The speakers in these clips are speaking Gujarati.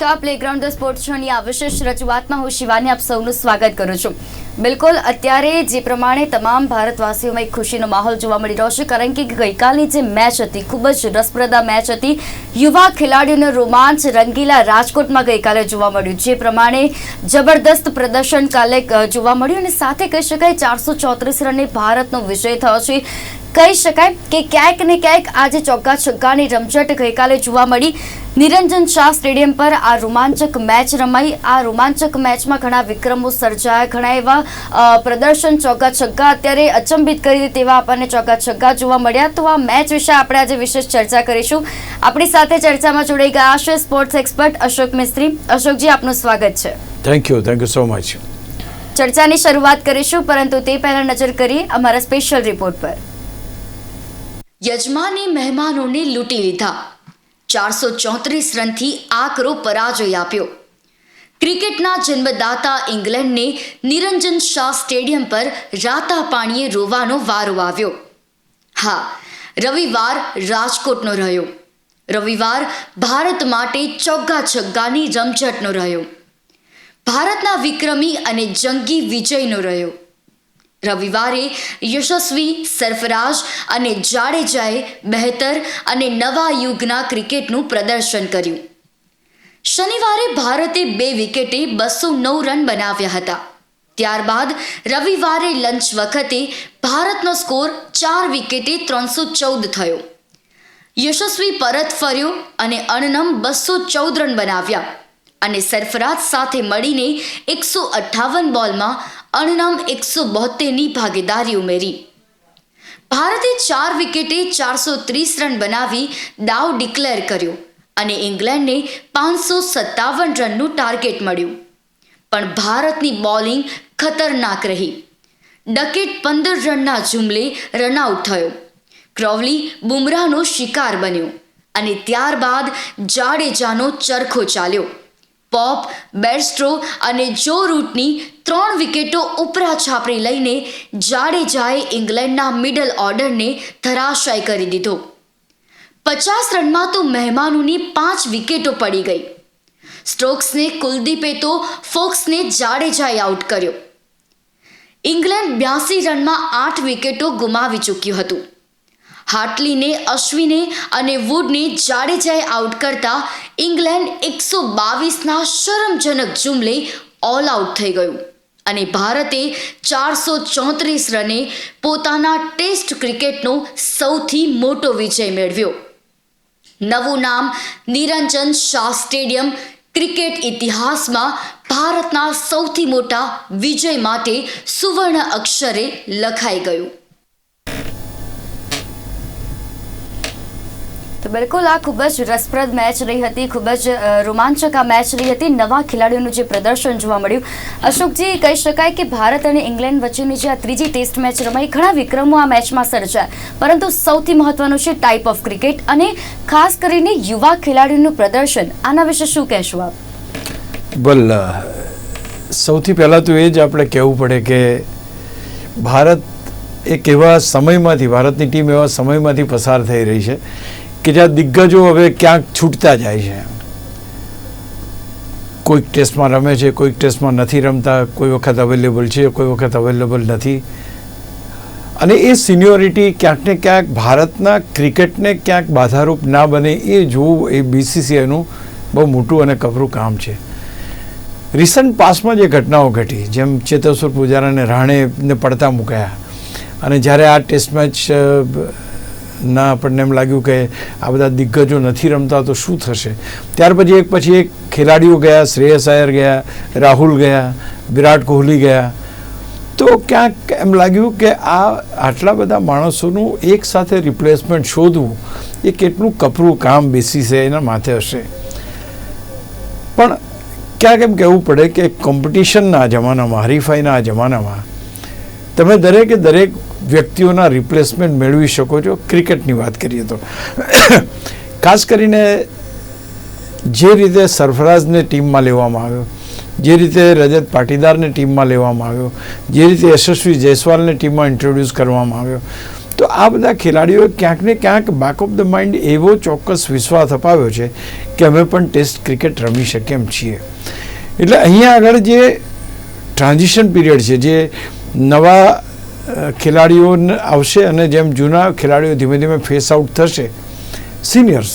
નમસ્કાર પ્લેગ્રાઉન્ડ ધ સ્પોર્ટ્સ શોની આ વિશેષ રજૂઆતમાં હું શિવાની આપ સૌનું સ્વાગત કરું છું. બિલકુલ, અત્યારે જે પ્રમાણે તમામ ભારતવાસીઓમાં એક ખુશીનો માહોલ જોવા મળી રહ્યો છે, કારણ કે ગઈકાલની જે મેચ હતી, ખૂબ જ રસપ્રદા મેચ હતી. યુવા ખેલાડીઓનો રોમાંચ રંગીલા રાજકોટમાં ગઈકાલે જોવા મળ્યું. જે પ્રમાણે જબરદસ્ત પ્રદર્શન કાલે જોવા મળ્યું અને સાથે કહી શકાય ચારસો ચોત્રીસ રને ભારતનો વિજય થયો છે. કહી શકાય કે ક્યાંક ને ક્યાંક આજે ચોગ્ગા છગ્ગાની રમઝટ ગઈકાલે જોવા મળી. નિરંજન શાહ સ્ટેડિયમ પર આ રોમાંચક મેચ રમાઈ. આ રોમાંચક મેચમાં ઘણા વિક્રમો સર્જાયા ઘણા એવા પ્રદર્શન ચોગ્ગા છગ્ગા અત્યારે અચંબિત કરી દે તેવા આપણને ચોગ્ગા છગ્ગા જોવા મળ્યા. તો આ મેચ વિશે આપણે આજે વિશેષ ચર્ચા કરીશું. આપણી સાથે ચર્ચામાં જોડાઈ ગયા છે સ્પોર્ટ્સ એક્સપર્ટ અશોક મિસ્ત્રી. અશોકજી આપનું સ્વાગત છે. Thank you thank you so much ચર્ચાની શરૂઆત કરીશું પરંતુ તે પહેલાં નજર કરીએ અમારા સ્પેશિયલ રિપોર્ટ પર. યજમાને મહેમાનોને લૂંટી લીધા. ચારસો ચોત્રીસ રનથી આકરો પરાજય આપ્યો. ક્રિકેટના જન્મદાતા ઇંગ્લેન્ડને નિરંજન શાહ સ્ટેડિયમ પર રાતા પાણીએ રોવાનો વારો આવ્યો. હા, રવિવાર રાજકોટનો રહ્યો. રવિવાર ભારત માટે ચોગ્ગા છગ્ગાની રમઝટનો રહ્યો. ભારતના વિક્રમી અને જંગી વિજયનો રહ્યો. રવિવારે યશસ્વી સરફરાજ અને જાડેજાએ બહેતર અને નવા યુગના ક્રિકેટનું પ્રદર્શન કર્યું. શનિવારે ભારતે બે વિકેટે બસો નવ રન બનાવ્યા હતા. ત્યારબાદ રવિવારે લંચ વખતે ભારતનો સ્કોર ચાર વિકેટે ત્રણસો ચૌદ થયો. યશસ્વી પરત ફર્યો અને અણનમ બસો ચૌદ રન બનાવ્યા અને સરફરાજ સાથે મળીને એકસો અઠ્ઠાવન બોલમાં અણનમ એકસો બોતેરની ભાગીદારી ઉમેરી. ભારતે ચાર વિકેટે ચારસો ત્રીસ રન બનાવી દાવ ડિક્લેર કર્યો અને ઇંગ્લેન્ડને પાંચસો સત્તાવન રનનું ટાર્ગેટ મળ્યું. પણ ભારતની બોલિંગ ખતરનાક રહી. ડકેટ પંદર રનના જુમલે રનઆઉટ થયો. ક્રોવલી બુમરાહનો શિકાર બન્યો અને ત્યારબાદ જાડેજાનો ચરખો ચાલ્યો. પોપ બેરસ્ટ્રો અને જો રૂટની ત્રણ વિકેટો ઉપરા છાપરી લઈને જાડેજાએ ઇંગ્લેન્ડના મિડલ ઓર્ડરને ધરાશાય કરી દીધો. પચાસ રનમાં તો મહેમાનોની પાંચ વિકેટો પડી ગઈ. સ્ટ્રોક્સને કુલદીપે તો ફોક્સને જાડેજાએ આઉટ કર્યો. ઇંગ્લેન્ડ બ્યાસી રનમાં આઠ વિકેટો ગુમાવી ચૂક્યું હતું. હાટલીને અશ્વિને અને વુડને જાડેજાએ આઉટ કરતા ઇંગ્લેન્ડ એકસો બાવીસના શરમજનક જુમલે ઓલ આઉટ થઈ ગયું. અને ભારતે ચારસો ચોત્રીસ રને પોતાના ટેસ્ટ ક્રિકેટનો સૌથી મોટો વિજય મેળવ્યો. નવું નામ નિરંજન શાહ સ્ટેડિયમ ક્રિકેટ ઇતિહાસમાં ભારતના સૌથી મોટા વિજય માટે સુવર્ણ અક્ષરે લખાઈ ગયું. તો બિલકુલ આ ખૂબ જ રસપ્રદ મેચ રહી હતી, ખૂબ જ રોમાંચક આ મેચ રહી હતી. નવા ખેલાડીઓનું જે પ્રદર્શન જોવા મળ્યું. અશોકજી, કહી શકાય કે ભારત અને ઇંગ્લેન્ડ વચ્ચેની જે આ ત્રીજી ટેસ્ટ મેચ રમાઈ, ઘણા વિક્રમો આ મેચમાં સર્જાયા. પરંતુ સૌથી મહત્વનું છે ટાઈપ ઓફ ક્રિકેટ અને ખાસ કરીને યુવા ખેલાડીઓનું પ્રદર્શન. આના વિશે શું કહેશો આપ? બલ સૌથી પહેલાં તો એ જ આપણે કહેવું પડે કે ભારત એક એવા સમયમાંથી, ભારતની ટીમ એવા સમયમાંથી પસાર થઈ રહી છે કે જ્યાં દિગ્ગજો હવે ક્યાંક છૂટતા જાય છે. કોઈક ટેસ્ટમાં રમે છે, કોઈક ટેસ્ટમાં નથી રમતા, કોઈ વખત અવેલેબલ છે, કોઈ વખત અવેલેબલ નથી. અને એ સિનિયોરિટી ક્યાંક ને ક્યાંક ભારતના ક્રિકેટને ક્યાંક બાધારૂપ ના બને એ જોવું એ બીસીસીઆઈનું બહુ મોટું અને કપરું કામ છે. રિસન્ટ પાસમાં જે ઘટનાઓ ઘટી, જેમ ચેતેશ્વર પૂજારાને રાણેને પડતા મૂકાયા. અને જ્યારે આ ટેસ્ટ મેચ ના આપણને એમ લાગ્યું કે આ બધા દિગ્ગજો નથી રમતા તો શું થશે? ત્યાર પછી એક પછી એક ખેલાડીઓ ગયા, શ્રેયસ આયર ગયા, રાહુલ ગયા, વિરાટ કોહલી ગયા. તો ક્યાંક એમ લાગ્યું કે આ આટલા બધા માણસોનું એક સાથે રિપ્લેસમેન્ટ શોધવું એ કેટલું કપરું કામ બેસી છે એના માથે હશે. પણ ક્યાંક એમ કહેવું પડે કે કોમ્પિટિશનના જમાનામાં, હરીફાઈના જમાનામાં, તમે દરેકે દરેક વ્યક્તિઓના રિપ્લેસમેન્ટ મેળવી શકો છો. ક્રિકેટની વાત કરીએ તો. ખાસ કરીને જે રીતે સરફરાજને ટીમમાં લેવામાં આવ્યો, જે રીતે રજત પાટીદારને ટીમમાં લેવામાં આવ્યો, જે રીતે યશસ્વી જયસ્વાલને ટીમમાં ઇન્ટ્રોડ્યુસ કરવામાં આવ્યો, તો આ બધા ખેલાડીઓએ ક્યાંક ને ક્યાંક બેક ઓફ ધ માઇન્ડ એવો ચોક્કસ વિશ્વાસ અપાવ્યો છે કે અમે પણ ટેસ્ટ ક્રિકેટ રમી શકીએ એમ છીએ. એટલે અહીંયા આગળ જે ટ્રાન્ઝિશન પીરિયડ છે, જે નવા ખેલાડીઓ આવશે અને જેમ જૂના ખેલાડીઓ ધીમે ધીમે ફેસ આઉટ થશે સિનિયર્સ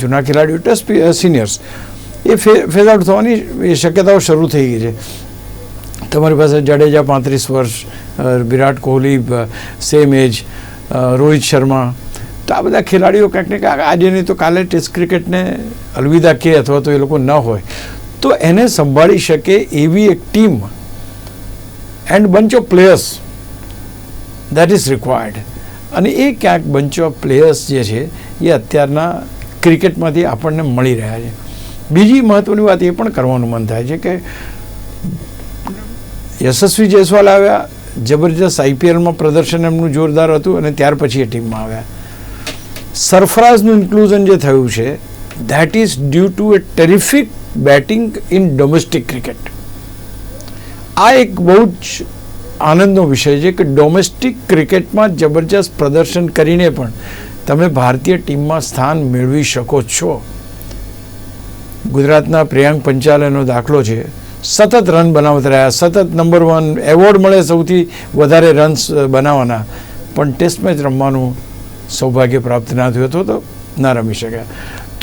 જૂના ખેલાડીઓ ટેસ્ટ સિનિયર્સ એ ફેઝ આઉટ થવાની એ શક્યતાઓ શરૂ થઈ ગઈ છે. તમારી પાસે જાડેજા પાંત્રીસ વર્ષ વિરાટ કોહલી સેમ એજ રોહિત શર્મા, તો આ બધા ખેલાડીઓ કંઈક ને કંઈક આજે નહીં તો કાલે ટેસ્ટ ક્રિકેટને અલવિદા કે અથવા તો એ લોકો ન હોય. તો એને સંભાળી શકે એવી એક team and bunch of players that is required અને એ ક્યાંક બંચ ઓફ પ્લેયર્સ જે છે, એ અત્યારના ક્રિકેટમાંથી આપણને મળી રહ્યા છે. બીજી મહત્ત્વની વાત એ પણ કરવાનું મન થાય છે કે યશસ્વી જયસ્વાલ આવ્યા, જબરજસ્ત આઈપીએલમાં પ્રદર્શન એમનું જોરદાર હતું અને ત્યાર પછી એ ટીમમાં આવ્યા. સરફરાઝનું ઇન્ક્લુઝન જે થયું છે that is due to a terrific batting in domestic cricket આ એક બહુ જ આનંદનો વિષય છે કે ડોમેસ્ટિક ક્રિકેટમાં જબરજસ્ત પ્રદર્શન કરીને પણ તમે ભારતીય ટીમમાં સ્થાન મેળવી શકો છો. ગુજરાતના પ્રિયાંક પંચાલયનો દાખલો છે. સતત રન બનાવતા રહ્યા, સતત નંબર વન એવોર્ડ મળે સૌથી વધારે રન્સ બનાવવાના. પણ ટેસ્ટ મેચ રમવાનું સૌભાગ્ય પ્રાપ્ત ના થયું હતું તો ના રમી શક્યા.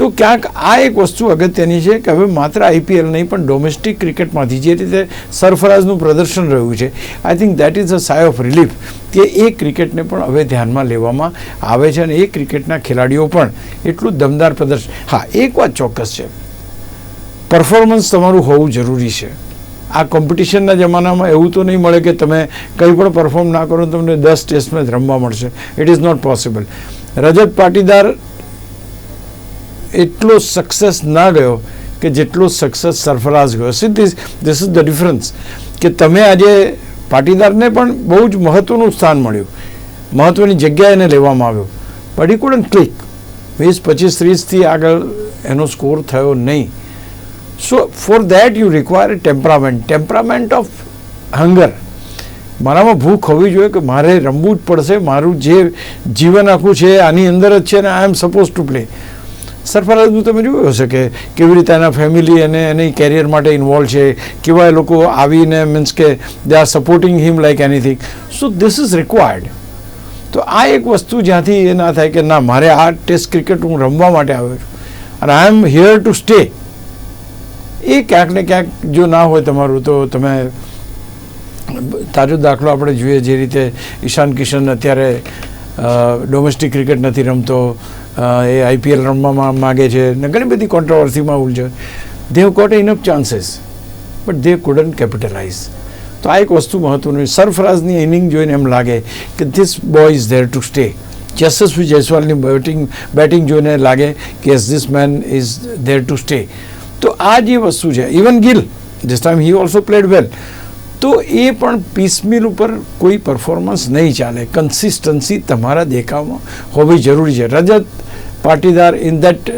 તો ક્યાંક આ એક વસ્તુ અગત્યની છે કે હવે માત્ર આઈપીએલ નહીં, પણ ડોમેસ્ટિક ક્રિકેટમાંથી જે રીતે સરફરાઝનું પ્રદર્શન રહ્યું છે I think that is a sigh of relief કે એ ક્રિકેટને પણ હવે ધ્યાનમાં લેવામાં આવે છે અને એ ક્રિકેટના ખેલાડીઓ પણ એટલું દમદાર પ્રદર્શન. હા, એક વાત ચોક્કસ છે. પરફોર્મન્સ તમારું હોવું જરૂરી છે. આ કોમ્પિટિશનના જમાનામાં એવું તો નહીં મળે કે તમે કંઈ પણ પરફોર્મ ના કરો તમને દસ ટેસ્ટ મેચ રમવા મળશે. It is not possible Rajat Patidar એટલો સક્સેસ ના ગયો કે જેટલો સક્સેસ સરફરાઝ ગયો. See this this is the difference કે તમે આજે પાટીદારને પણ બહુ જ મહત્ત્વનું સ્થાન મળ્યું. મહત્ત્વની જગ્યાએ એને લેવામાં આવ્યો. બટ ઈ ક્લિક વીસ, પચીસ ત્રીસથી આગળ એનો સ્કોર થયો નહીં. So for that you require temperament temperament of hunger મારામાં ભૂખ હોવી જોઈએ કે મારે રમવું જ પડશે. મારું જે જીવન આખું છે, આની અંદર જ છે અને I am supposed to play સરફરાઝનું તમે જોયું હશે કે કેવી રીતે એના ફેમિલી અને એની કેરિયર માટે ઇન્વોલ્વ છે, કેવા એ લોકો આવીને મીન્સ કે they are supporting him like anything so this is required તો આ એક વસ્તુ જ્યાંથી એ ના થાય કે ના, મારે આ ટેસ્ટ ક્રિકેટ હું રમવા માટે આવ્યો છું. અને I am here to stay એ ક્યાંક ને ક્યાંક જો ના હોય તમારું, તો તમે તાજો દાખલો આપણે જોઈએ જે રીતે ઈશાન કિશન અત્યારે ડોમેસ્ટિક ક્રિકેટ નથી રમતો એ આઈપીએલ રમવામાં માગે છે ને ઘણી બધી કોન્ટ્રોવર્સીમાં ઉલજે they have got enough chances but they couldn't capitalise તો આ એક વસ્તુ મહત્વની સરફરાઝની ઇનિંગ જોઈને એમ લાગે કે this boy is there to stay Yashasvi જયસ્વાલની batting batting જોઈને લાગે કે this man is there to stay તો આ જે વસ્તુ છે even Gill this time he also played well તો એ પણ પીસમીલ ઉપર કોઈ પરફોર્મન્સ નહીં ચાલે. કન્સિસ્ટન્સી તમારા દેખાવમાં હોવી જરૂરી છે. Rajat Patidar in that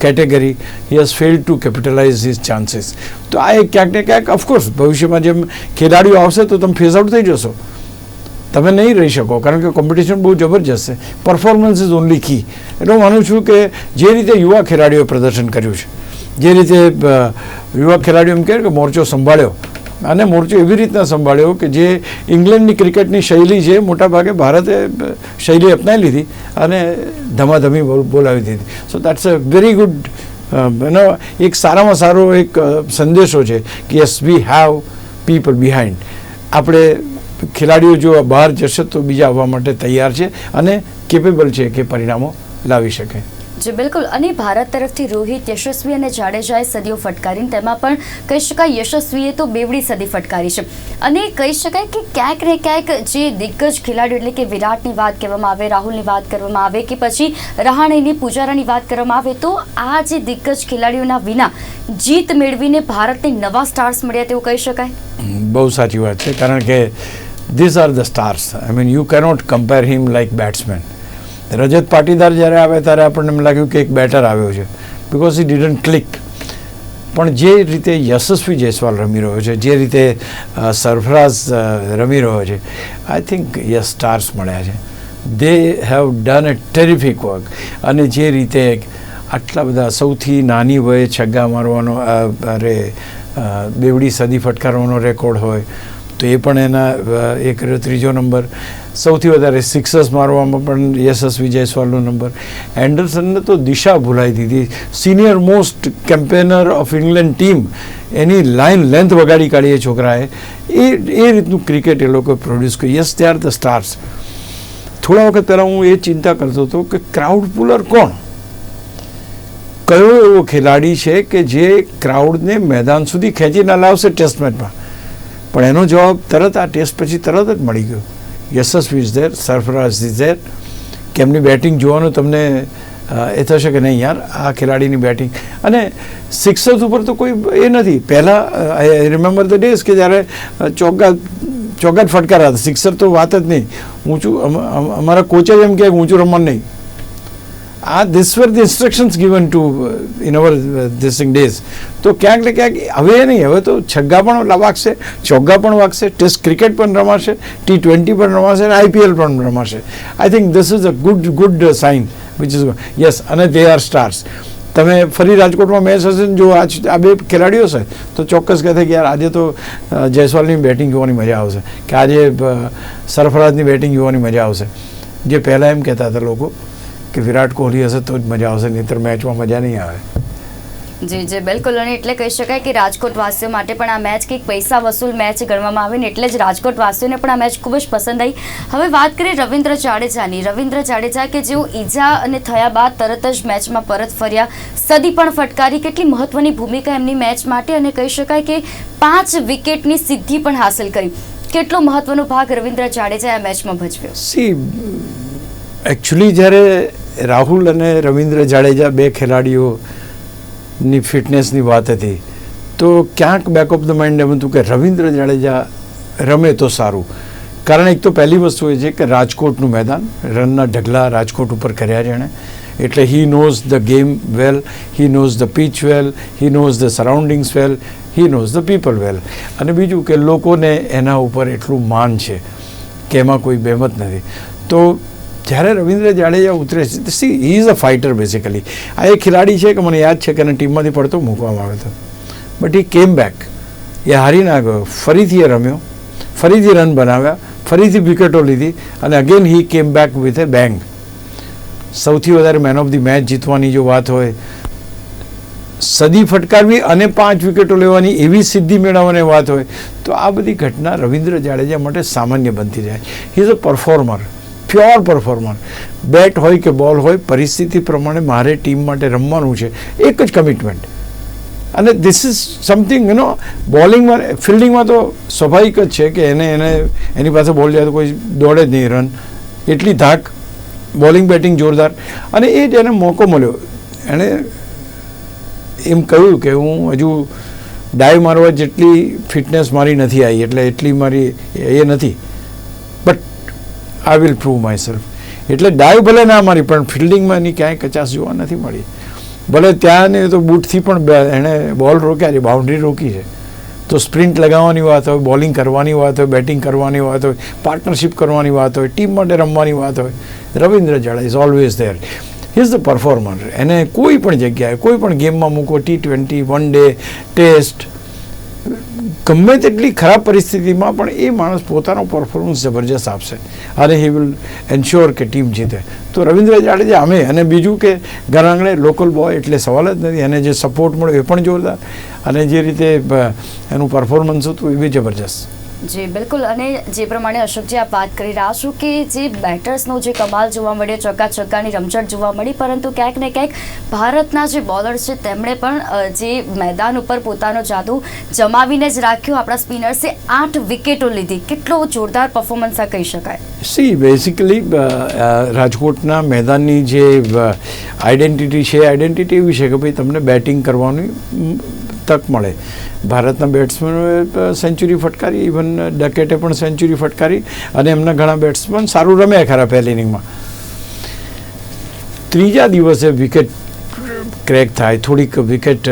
category he has fail to capitalise his chances તો આ એક ક્યાંક ને ક્યાંક ઓફકોર્સ ભવિષ્યમાં જેમ ખેલાડીઓ આવશે તો તમે ફેઝ આઉટ થઈ જશો. તમે નહીં રહી શકો, કારણ કે કોમ્પિટિશન બહુ જબરજસ્ત છે. પરફોર્મન્સ ઇઝ ઓનલી કી એટલે હું માનું છું કે જે રીતે યુવા ખેલાડીઓએ પ્રદર્શન કર્યું છે, જે રીતે યુવા ખેલાડીઓ એમ કહે કે મોરચો સંભાળ્યો અને મોરચો એવી રીતના સંભાળ્યો કે જે ઇંગ્લેન્ડની ક્રિકેટની શૈલી છે, મોટાભાગે ભારતે શૈલી અપનાવી લીધી અને ધમાધમી બોલ- બોલાવી દીધી. So that's a very good એનો એક સારામાં સારો એક સંદેશો છે કે yes we have people behind આપણે ખેલાડીઓ જો બહાર જશે તો બીજા આવવા માટે તૈયાર છે અને કેપેબલ છે કે પરિણામો લાવી શકે. જી, બિલકુલ. અને ભારત તરફથી રોહિત, યશસ્વી અને જાડેજાએ સદીઓ ફટકારીને તેમાં પણ કહી શકાય યશસ્વીએ તો બેવડી સદી ફટકારી છે. અને કહી શકાય કે ક્યાંક ને ક્યાંક જે દિગ્ગજ ખેલાડીઓ એટલે કે વિરાટની વાત કહેવામાં આવે, રાહુલની વાત કરવામાં આવે કે પછી રહાણેની પૂજારાની વાત કરવામાં આવે તો આ જે દિગ્ગજ ખેલાડીઓના વિના જીત મેળવીને ભારતને નવા સ્ટાર્સ મળ્યા તેવું કહી શકાય? બહુ સાચી વાત છે. કારણ કે these are the stars I mean you cannot compare him like batsman Rajat Patidar જ્યારે આવે ત્યારે આપણને એમ લાગ્યું કે એક બેટર આવ્યો છે. બિકોઝ ઈ ડિડન્ટ ક્લિક પણ જે રીતે યશસ્વી જયસ્વાલ રમી રહ્યો છે, જે રીતે સરફરાઝ રમી રહ્યો છે આઈ થિંક યસ સ્ટાર્સ મળ્યા છે. They have done a terrific work અને જે રીતે આટલા બધા સૌથી નાની વયે છગ્ગા મારવાનો અરે બેવડી સદી ફટકારવાનો રેકોર્ડ હોય તો એ પણ એના એ કર્યો. ત્રીજો નંબર, સૌથી વધારે સિક્સર્સ મારવામાં પણ યશસ્વી જયસ્વાલનો નંબર. એન્ડરસનને તો દિશા ભૂલાઈ દીધી. Senior most campaigner of England team any line length વગાડી કાઢી એ છોકરાએ. એ એ રીતનું ક્રિકેટ એ લોકો પ્રોડ્યુસ કર્યું. Yes they are the stars થોડા વખત પહેલાં હું એ ચિંતા કરતો હતો કે ક્રાઉડ પુલર કોણ? કયો એવો ખેલાડી છે કે જે ક્રાઉડને મેદાન સુધી ખેંચીને લાવશે ટેસ્ટ મેચમાં પણ એનો જવાબ તરત આ ટેસ્ટ પછી તરત જ મળી ગયો. Yashasvi is there Sarfaraz is there કે એમની બેટિંગ જોવાનું તમને એ થશે કે નહીં યાર, આ ખેલાડીની બેટિંગ અને સિક્સર્સ ઉપર તો કોઈ એ નથી. પહેલાં આઈ રિમેમ્બર ધ ડેઝ કે જ્યારે ચોગ્ગા ચોગ્ગા જ ફટકારા હતા. સિક્સર તો વાત જ નહીં. ઊંચું, અમ- અમ- અમારા કોચે જ એમ કે ઊંચું રમવાનું નહીં. આ this were the instructions given to in our this days તો ક્યાંક ને ક્યાંક હવે નહીં, હવે તો છગ્ગા પણ વાગશે, ચોગ્ગા પણ વાગશે ટેસ્ટ ક્રિકેટ પણ રમાશે ટી ટ્વેન્ટી પણ રમાશે અને આઈપીએલ પણ રમાશે. I think this is a good good sign which is yes અને દે આર સ્ટાર્સ તમે ફરી રાજકોટમાં મેચ હશે ને જો આ આ બે ખેલાડીઓ છે, તો ચોક્કસ કહેશે કે યાર આજે તો જયસ્વાલની બેટિંગ જોવાની મજા આવશે, કે આજે સરફરાજની બેટિંગ જોવાની મજા આવશે. જે પહેલાં એમ કહેતા હતા લોકો કે વિરાટ કોહલી હશે તો જ મજા આવશે નહીંતર મેચમાં મજા નહીં આવે. જી જી બિલકુલ. અને એટલે કહી શકાય કે રાજકોટ વાસીઓ માટે પણ આ મેચ કંઈક પૈસા વસૂલ મેચ ગણવામાં આવે ને એટલે જ રાજકોટ વાસીઓને પણ આ મેચ ખૂબ જ પસંદ આવી હવે વાત કરીએ રવિન્દ્ર જાડેજાની. રવિન્દ્ર જાડેજા કે જેઓ ઈજા અને થયા બાદ તરત જ મેચમાં પરત ફર્યા સદી પણ ફટકારી. કેટલી મહત્વની ભૂમિકા એમની મેચ માટે અને કહી શકાય કે પાંચ વિકેટની સિદ્ધિ પણ હાંસલ કરી. કેટલો મહત્વનો ભાગ રવિન્દ્ર જાડેજાએ મેચમાં ભજવ્યો? સી એકચ્યુઅલી જ્યારે રાહુલ અને રવિન્દ્ર જાડેજા બે ખેલાડીઓની ફિટનેસની વાત હતી. તો ક્યાંક બેક ઓફ ધ માઇન્ડ એમ હતું કે રવિન્દ્ર જાડેજા રમે તો સારું. કારણ એક તો પહેલી વસ્તુ એ છે કે રાજકોટનું મેદાન, રનના ઢગલા રાજકોટ ઉપર કર્યા છે એટલે he knows the game well he knows the pitch well he knows the surroundings well he knows the people well અને બીજું કે લોકોને એના ઉપર એટલું માન છે કે એમાં કોઈ બેમત નથી. તો જ્યારે રવિન્દ્ર જાડેજા ઉતરે છે see he is a fighter basically આ એક ખેલાડી છે કે મને યાદ છે કે એને ટીમમાંથી પડતો મૂકવામાં આવ્યો હતો. બટ હી કેમ બેક એ હારી ના ગયો. ફરીથી એ રમ્યો. ફરીથી રન બનાવ્યા. ફરીથી વિકેટો લીધી. અને અગેન હી કેમ બેક વિથ એ બેંગ સૌથી વધારે મેન ઓફ ધી મેચ જીતવાની જો વાત હોય, સદી ફટકારવી અને પાંચ વિકેટો લેવાની એવી સિદ્ધિ મેળવવાની વાત હોય, તો આ બધી ઘટના રવિન્દ્ર જાડેજા માટે સામાન્ય બનતી જાય. He is a performer pure performer bat હોય કે બોલ હોય, પરિસ્થિતિ પ્રમાણે મારે ટીમ માટે રમવાનું છે. એક જ કમિટમેન્ટ અને this is something you know બોલિંગમાં ફિલ્ડિંગમાં તો સ્વાભાવિક જ છે કે એને એને, એની પાસે બોલ જાય તો કોઈ દોડે જ નહીં રન એટલી ધાક બોલિંગ બેટિંગ જોરદાર. અને એ જ એને મોકો મળ્યો. એણે એમ કહ્યું કે હું હજુ ડાઈવ મારવા જેટલી ફિટનેસ મારી નથી આવી, એટલે એટલી મારી એ નથી. I will prove myself એટલે ડાઈવ ભલે ના મારી, પણ ફિલ્ડિંગમાં એની ક્યાંય કચાશ જોવા નથી મળી. ભલે ત્યાં તો બૂટથી પણ એણે બોલ રોક્યા છે બાઉન્ડ્રી રોકી છે. તો સ્પ્રિન્ટ લગાવવાની વાત હોય બોલિંગ કરવાની વાત હોય બેટિંગ કરવાની વાત હોય પાર્ટનરશિપ કરવાની વાત હોય ટીમ માટે રમવાની વાત હોય. Ravindra Jadeja is always there is the performer એને કોઈ પણ જગ્યાએ, કોઈ પણ ગેમમાં મૂકો T twenty one day test ગમે તેટલી ખરાબ પરિસ્થિતિમાં પણ એ માણસ પોતાનો પરફોર્મન્સ જબરજસ્ત આપશે. અને હી વિલ એન્શ્યોર કે ટીમ જીતે. તો રવિન્દ્ર જાડેજા, અમે અને બીજું કે ઘર આંગણે લોકલ બોય એટલે સવાલ જ નથી. એને જે સપોર્ટ મળ્યો એ પણ જોરદાર. અને જે રીતે એનું પરફોર્મન્સ હતું એ બી જબરજસ્ત. જી, બિલકુલ. અને જે પ્રમાણે અશોકજી આપ વાત કરી રહ્યા છો કે જે બેટર્સનો જે કમાલ જોવા મળ્યો ચોક્કા ચોક્કાની રમઝટ જોવા મળી, પરંતુ ક્યાંક ને ક્યાંક ભારતના જે બોલર્સ છે, તેમણે પણ જે મેદાન ઉપર પોતાનો જાદુ જમાવીને જ રાખ્યો. આપણા સ્પિનર્સે આઠ વિકેટો લીધી. કેટલો જોરદાર પરફોર્મન્સ આ કહી શકાય? સી બેઝિકલી રાજકોટના મેદાનની જે આઈડેન્ટિટી છે આઈડેન્ટિટી એવી છે કે ભાઈ, તમને બેટિંગ કરવાની તક મળે. ભારતના બેટ્સમેનોએ સેન્ચુરી ફટકારી ઇવન ડકેટે પણ સેન્ચુરી ફટકારી અને એમના ઘણા બેટ્સમેન સારું રમ્યા ખરા પહેલી ઇનિંગમાં ત્રીજા દિવસે વિકેટ ક્રેક થાય, થોડીક વિકેટ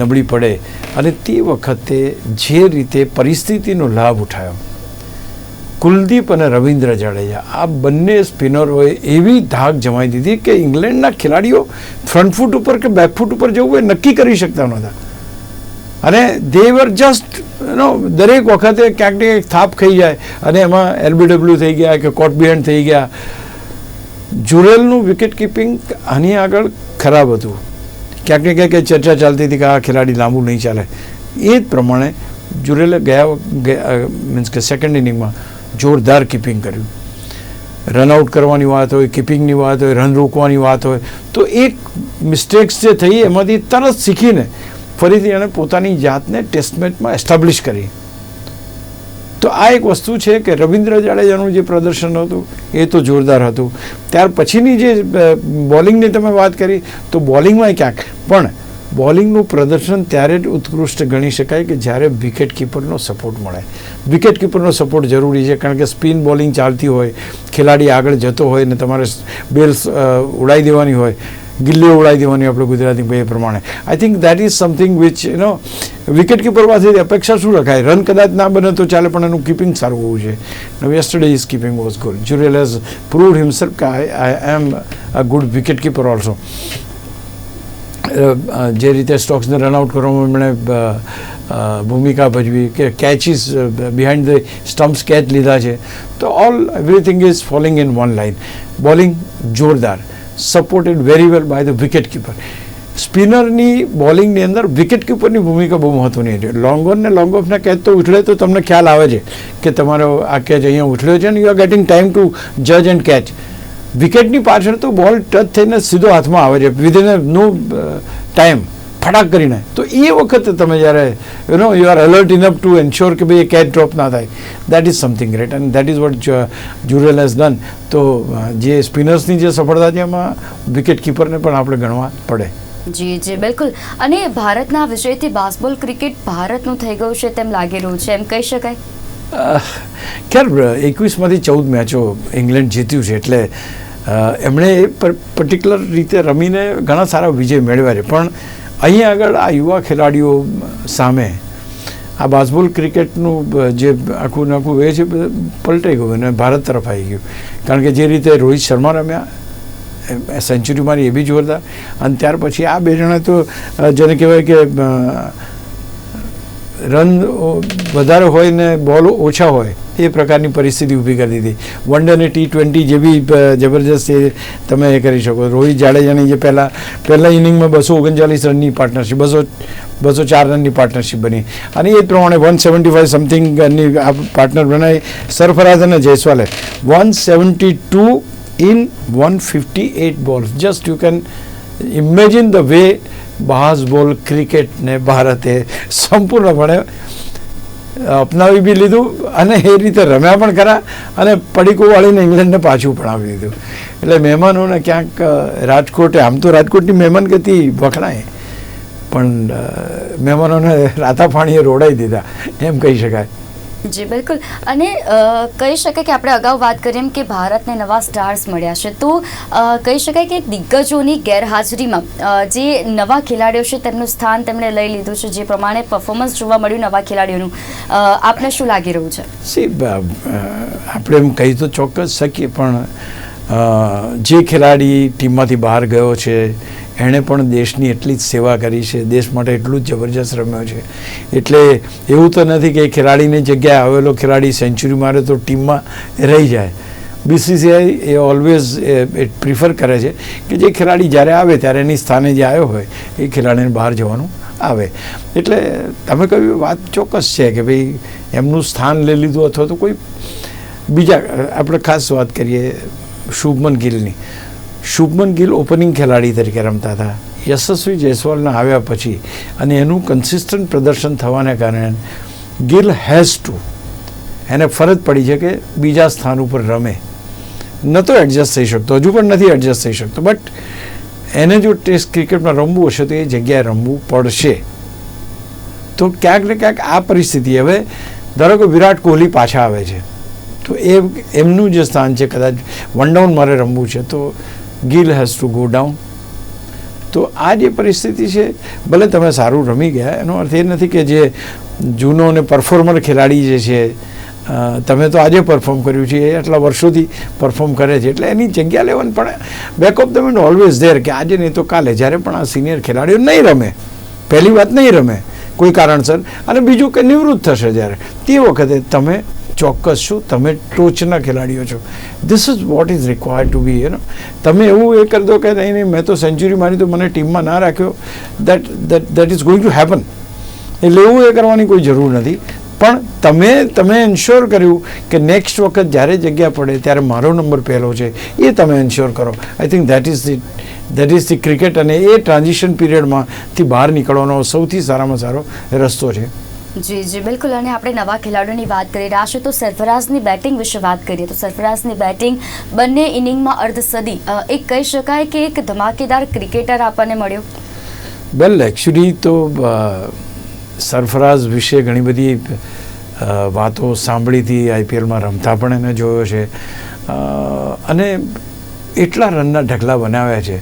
નબળી પડે અને તે વખતે જે રીતે પરિસ્થિતિનો લાભ ઉઠાયો. કુલદીપ અને રવિન્દ્ર જાડેજા, આ બંને સ્પિનરોએ એવી ધાક જમાઈ દીધી કે ઇંગ્લેન્ડના ખેલાડીઓ ફ્રન્ટ ફૂટ ઉપર કે બેક ફૂટ ઉપર જવું એ નક્કી કરી શકતા નહોતા. અને દે વર જસ્ટ નો દરેક વખતે ક્યાંક ને ક્યાંક થાપ ખાઈ જાય અને એમાં એલબીડબ્લ્યુ થઈ ગયા કે કોટ બિહેન્ડ થઈ ગયા. જુરેલનું વિકેટ કીપિંગ આની આગળ ખરાબ હતું. ક્યાંક ને ક્યાંક ચર્ચા ચાલતી હતી કે આ ખેલાડી લાંબુ નહીં ચાલે. એ જ પ્રમાણે જુરેલે ગયા મીન્સ કે સેકન્ડ ઇનિંગમાં જોરદાર કીપિંગ કર્યું. રનઆઉટ કરવાની વાત હોય કીપિંગની વાત હોય રન રોકવાની વાત હોય, તો એક મિસ્ટેક્સ જે થઈ એમાંથી તરત શીખીને ફરીથી એણે પોતાની જાતને ટેસ્ટમેટમાં એસ્ટાબ્લિશ કરી. તો આ એક વસ્તુ છે કે રવિન્દ્ર જાડેજાનું જે પ્રદર્શન હતું, એ તો જોરદાર હતું. ત્યાર પછીની જે બોલિંગની તમે વાત કરી, તો બોલિંગમાં ક્યાંક. પણ બોલિંગનું પ્રદર્શન ત્યારે જ ઉત્કૃષ્ટ ગણી શકાય કે જ્યારે વિકેટ કીપરનો સપોર્ટ મળે. વિકેટ કીપરનો સપોર્ટ જરૂરી છે, કારણ કે સ્પિન બોલિંગ ચાલતી હોય, ખેલાડી આગળ જતો હોય ને તમારે બેલ્સ ઉડાઈ દેવાની હોય ગિલ્લીઓ ઉડાઈ દેવાની આપણે ગુજરાતી ભાઈ પ્રમાણે. I think that is something which you know wicket keeper પાસેથી અપેક્ષા શું રખાય? રન કદાચ ના બને તો ચાલે, પણ એનું કીપિંગ સારું હોવું છે yesterday is keeping was good Jurel has proved himself કે I I am a good wicket keeper also જે રીતે સ્ટોક્સને રનઆઉટ કરવામાં એમણે ભૂમિકા ભજવી કે catches behind the stumps catch લીધા છે. તો all everything is falling in one line bowling જોરદાર. Supported very well by the wicket keeper સ્પિનરની બોલિંગની અંદર વિકેટ કીપરની ભૂમિકા બહુ મહત્વની છે લોંગ ઓન ને લોંગ ઓફના કેચ તો ઉછળે તો તમને ખ્યાલ આવે છે કે તમારો આ કેચ અહીંયા ઉછળ્યો છે ને you are getting time to જજ એન્ડ કેચ વિકેટની પાછળ તો બોલ ટચ થઈને સીધો હાથમાં આવે છે. વિધિન નો ટાઈમ ફટાક કરીને. તો એ વખતે તમે જ્યારે you know you are alert enough to ensure કે ભાઈ એ કેચ ડ્રોપ ના થાય that is something great and that is what Jurel has done તો જે સ્પિનર્સની જે સફળતા છે એમાં વિકેટ કીપરને પણ આપણે ગણવા પડે. જી જી બિલકુલ. અને ભારતના વિજયથી બાસ્બોલ ક્રિકેટ ભારતનું થઈ ગયું છે તેમ લાગી રહ્યું છે. એમ કહી શકાય? ખેર એકવીસમાંથી ચૌદ મેચો ઇંગ્લેન્ડ જીત્યું છે એટલે એમણે પર્ટિક્યુલર રીતે રમીને ઘણા સારા વિજય મેળવ્યા છે. પણ અહીંયા આગળ આ યુવા ખેલાડીઓ સામે આ બાસ્બોલ ક્રિકેટનું જે આખું નાખું એ છે પલટાઈ ગયું અને ભારત તરફ આવી ગયું. કારણ કે જે રીતે રોહિત શર્મા રમ્યા સેન્ચુરી મારી એ બી જોરદાર. અને ત્યાર પછી આ બે જણા તો જેને કહેવાય કે રન વધારે હોય ને બોલ ઓછા હોય એ પ્રકારની પરિસ્થિતિ ઊભી કરી દીધી. વન ડે અને ટી ટ્વેન્ટી જેવી જબરજસ્ત એ તમે એ કરી શકો. રોહિત જાડેજાની જે પહેલાં પહેલાં ઇનિંગમાં બસો ઓગણચાલીસ રનની પાર્ટનરશિપ, બસો બસો ચાર રનની પાર્ટનરશિપ બની. અને એ પ્રમાણે વન સેવન્ટી ફાઈવ સમથિંગની આ પાર્ટનર બનાવી સરફરાઝ અને જયસ્વાલે. One seventy two in one fifty eight balls just you can imagine the way Bazball ક્રિકેટને ભારતે સંપૂર્ણપણે અપનાવી બી લીધું અને એ રીતે રમ્યા પણ ખરા અને પડીકું વાળીને ઇંગ્લેન્ડને પાછું પણ આવી દીધું એટલે મહેમાનોને ક્યાંક રાજકોટે, આમ તો રાજકોટની મહેમાન ગતિ વખણાય, પણ મહેમાનોને રાતા પાણીએ રોડાઈ દીધા, એમ કહી શકાય. જી, બિલકુલ. અને કહી શકાય કે આપણે અગાઉ વાત કરી એમ કે ભારતને નવા સ્ટાર્સ મળ્યા છે. તો કહી શકાય કે દિગ્ગજોની ગેરહાજરીમાં જે નવા ખેલાડીઓ છે તેમનું સ્થાન તેમણે લઈ લીધું છે, જે પ્રમાણે પરફોર્મન્સ જોવા મળ્યું નવા ખેલાડીઓનું. આપને શું લાગી રહ્યું છે? સી આપણે એમ કહી તો ચોક્કસ શકીએ, પણ જે ખેલાડી ટીમમાંથી બહાર ગયો છે એણે પણ દેશની એટલી જ સેવા કરી છે, દેશ માટે એટલું જ જબરજસ્ત રમ્યો છે. એટલે એવું તો નથી કે ખેલાડીને જગ્યાએ આવેલો ખેલાડી સેન્ચુરી મારે તો ટીમમાં રહી જાય. બીસીસીઆઈ એ ઓલવેઝ એ પ્રિફર કરે છે કે જે ખેલાડી જ્યારે આવે ત્યારે એની સ્થાને જે આવ્યો હોય એ ખેલાડીને બહાર જવાનું આવે. એટલે તમે કહ્યું વાત ચોક્કસ છે કે ભાઈ એમનું સ્થાન લઈ લીધું અથવા તો કોઈ બીજા, આપણે ખાસ વાત કરીએ શુભમન ગિલની. શુભમન ગિલ ઓપનિંગ ખેલાડી તરીકે રમતા હતા. યશસ્વી જયસ્વાલના આવ્યા પછી અને એનું કન્સિસ્ટન્ટ પ્રદર્શન થવાને કારણે ગિલ હેઝ ટુ એને ફરજ પડી છે કે બીજા સ્થાન ઉપર રમે. નહોતો એડજસ્ટ થઈ શકતો, હજુ પણ નથી એડજસ્ટ થઈ શકતો બટ એને જો ટેસ્ટ ક્રિકેટમાં રમવું હશે તો એ જગ્યાએ રમવું પડશે. તો ક્યાંક ને ક્યાંક આ પરિસ્થિતિ હવે ધારો કે વિરાટ કોહલી પાછા આવે છે. તો એ એમનું જે સ્થાન છે, કદાચ વન ડાઉન મારે રમવું છે, તો Gill has to go down તો આ જે પરિસ્થિતિ છે, ભલે તમે સારું રમી ગયા, એનો અર્થ એ નથી કે જે જૂનો અને પરફોર્મર ખેલાડી જે છે તમે તો આજે પરફોર્મ કર્યું છે, એ આટલા વર્ષોથી પરફોર્મ કરે છે, એટલે એની જગ્યા લેવાની, પણ back of the mind always there કે આજે નહીં તો કાલે, જ્યારે પણ આ સિનિયર ખેલાડીઓ નહીં રમે, પહેલી વાત નહીં રમે, કોઈ કારણસર, અને બીજું કે નિવૃત્ત થશે જ્યારે, તે વખતે તમે ચોક્કસ છું. તમે ટોચના ખેલાડીઓ છો. This is what is required to be you તમે એવું એ કરી દો કે નહીં નહીં, મેં તો સેન્ચુરી મારી તો મને ટીમમાં ના રાખ્યો. That that that is going to happen એટલે એવું એ કરવાની કોઈ જરૂર નથી. પણ તમે તમે એન્શ્યોર કર્યું કે નેક્સ્ટ વખત જ્યારે જગ્યા પડે ત્યારે મારો નંબર પહેલો છે. એ તમે એન્શ્યોર કરો. I think that is the that is the cricket અને એ ટ્રાન્ઝિશન પીરિયડમાંથી બહાર નીકળવાનો સૌથી સારામાં સારો રસ્તો છે. જી જી, બિલકુલ. અને આપણે નવા ખેલાડીઓની વાત કરી રહ્યા છીએ, તો સરફરાઝની બેટિંગ વિશે વાત કરીએ, તો સરફરાઝની બેટિંગ બંને ઇનિંગમાં અર્ધ સદી એક કહી શકાય કે એક ધમાકેદાર ક્રિકેટર આપણને મળ્યો? વેલ એકચ્યુઅલી તો સરફરાઝ વિશે ઘણી બધી વાતો સાંભળી હતી આઈપીએલમાં રમતા પણ એને જોયો છે. અને એટલા રનના ઢગલા બનાવ્યા છે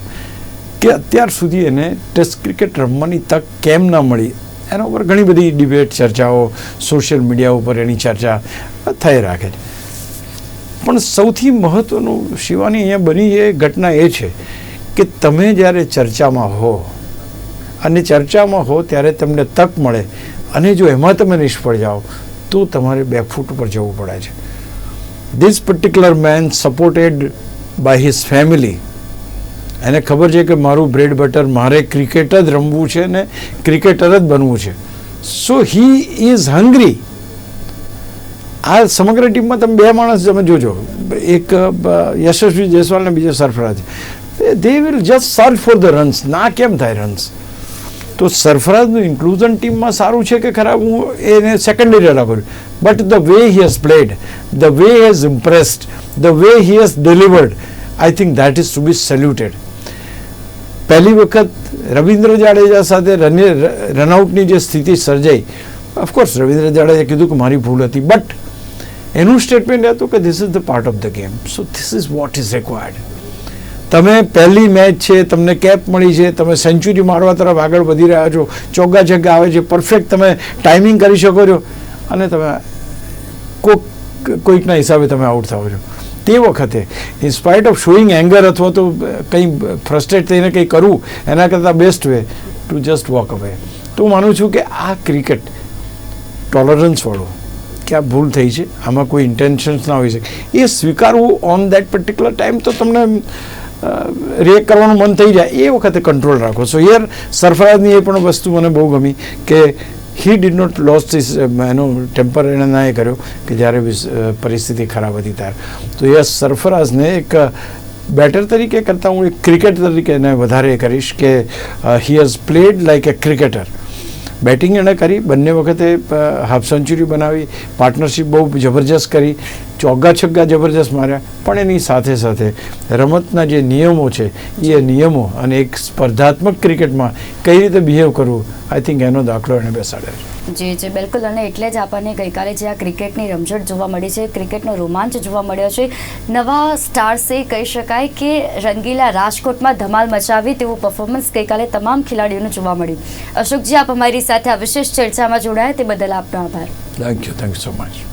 કે અત્યાર સુધી એને ટેસ્ટ ક્રિકેટ રમવાની તક કેમ ન મળી? એના ઉપર ઘણી બધી ડિબેટ ચર્ચાઓ સોશિયલ મીડિયા ઉપર એની ચર્ચા થઈ રાખે છે. પણ સૌથી મહત્ત્વનું શિવાની અહીંયા બની એ ઘટના એ છે કે તમે જ્યારે ચર્ચામાં હો, અને ચર્ચામાં હો ત્યારે તમને તક મળે, અને જો એમાં તમે નિષ્ફળ જાઓ, તો તમારે બે ફૂટ ઉપર જવું પડે છે. This particular man supported by his family એને ખબર છે કે મારું બ્રેડ બટર મારે ક્રિકેટ જ રમવું છે ને ક્રિકેટર જ બનવું છે. સો હી ઇઝ હંગ્રી આ સમગ્ર ટીમમાં તમે બે માણસ તમે જોજો. એક યશસ્વી જયસ્વાલ ને બીજો Sarfaraz. They will just search for the runs ના, કેમ થાય રન્સ તો સરફરાજનું ઇન્ક્લુઝન ટીમમાં સારું છે કે ખરાબ? હું એને સેકન્ડરી કર્યું but the way he has played the way has impressed the way he has delivered I think that is to be saluted પહેલી વખત રવિન્દ્ર જાડેજા સાથે રનિ, રનઆઉટની જે સ્થિતિ સર્જાઈ ઓફકોર્સ રવિન્દ્ર જાડેજાએ કીધું કે મારી ભૂલ હતી બટ એનું સ્ટેટમેન્ટ હતું કે this is the part of the game so this is what is required તમે પહેલી મેચ છે, તમને કેપ મળી છે, તમે સેન્ચુરી મારવા તરફ આગળ વધી રહ્યા છો, ચોગ્ગા જગ્ગા આવે છે પરફેક્ટ તમે ટાઈમિંગ કરી શકો છો, અને તમે કોઈક કોઈકના હિસાબે તમે આઉટ થાઓ છો. તે વખતે ઇન્સ્પાઇટ ઓફ શોઈંગ એંગર અથવા તો કંઈ ફ્રસ્ટ્રેટ થઈને કંઈ કરવું, એના કરતાં best way to just walk away તો હું માનું છું કે આ ક્રિકેટ ટોલરન્સવાળો કે આ ભૂલ થઈ છે, આમાં કોઈ ઇન્ટેન્શન્સ ના હોઈ શકે. એ સ્વીકારવું ઓન દેટ પર્ટિક્યુલર ટાઈમ તો તમને રિએક્ટ કરવાનું મન થઈ જાય. એ વખતે કંટ્રોલ રાખો. સો યર સરફરાજની એ પણ વસ્તુ મને બહુ ગમી કે he did not lose this એનો ટેમ્પર એને ના એ કર્યો કે જ્યારે પરિસ્થિતિ ખરાબ હતી ત્યારે. તો યસ સરફરાઝને એક બેટર તરીકે કરતાં હું એક ક્રિકેટ તરીકે એને વધારે એ કરીશ કે he has played like a cricketer batting એણે કરી, બંને વખતે હાફ સેન્ચુરી બનાવી પાર્ટનરશિપ બહુ જબરજસ્ત કરી. ચોગ્ગા છગ્ગા જબરજસ્ત માર્યા. પણ એની સાથે સાથે રમતના જે નિયમો છે એ નિયમો અને એક સ્પર્ધાત્મક ક્રિકેટમાં કઈ રીતે બિહેવ કરવું આઈ થિંક એનો દાખલો એણે બેસાડ્યો છે. જી જી બિલકુલ. અને એટલે જ આપણને ગઈકાલે જે આ ક્રિકેટની રમઝટ જોવા મળી છે ક્રિકેટનો રોમાંચ જોવા મળ્યો છે નવા સ્ટાર્સે કહી શકાય કે રંગીલા રાજકોટમાં ધમાલ મચાવી તેવું પરફોર્મન્સ ગઈકાલે તમામ ખેલાડીઓને જોવા મળ્યું. અશોકજી આપ અમારી સાથે આ વિશેષ ચર્ચામાં જોડાયા તે બદલ આપનો આભાર. Thank you thank you so much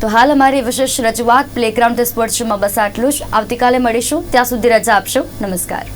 તો હાલ અમારી વિશેષ રજૂઆત પ્લેગ્રાઉન્ડ ધ સ્પોર્ટ્સ શોમાં બસ આટલું જ. આવતીકાલે મળીશું. ત્યાં સુધી રજા આપશો. નમસ્કાર.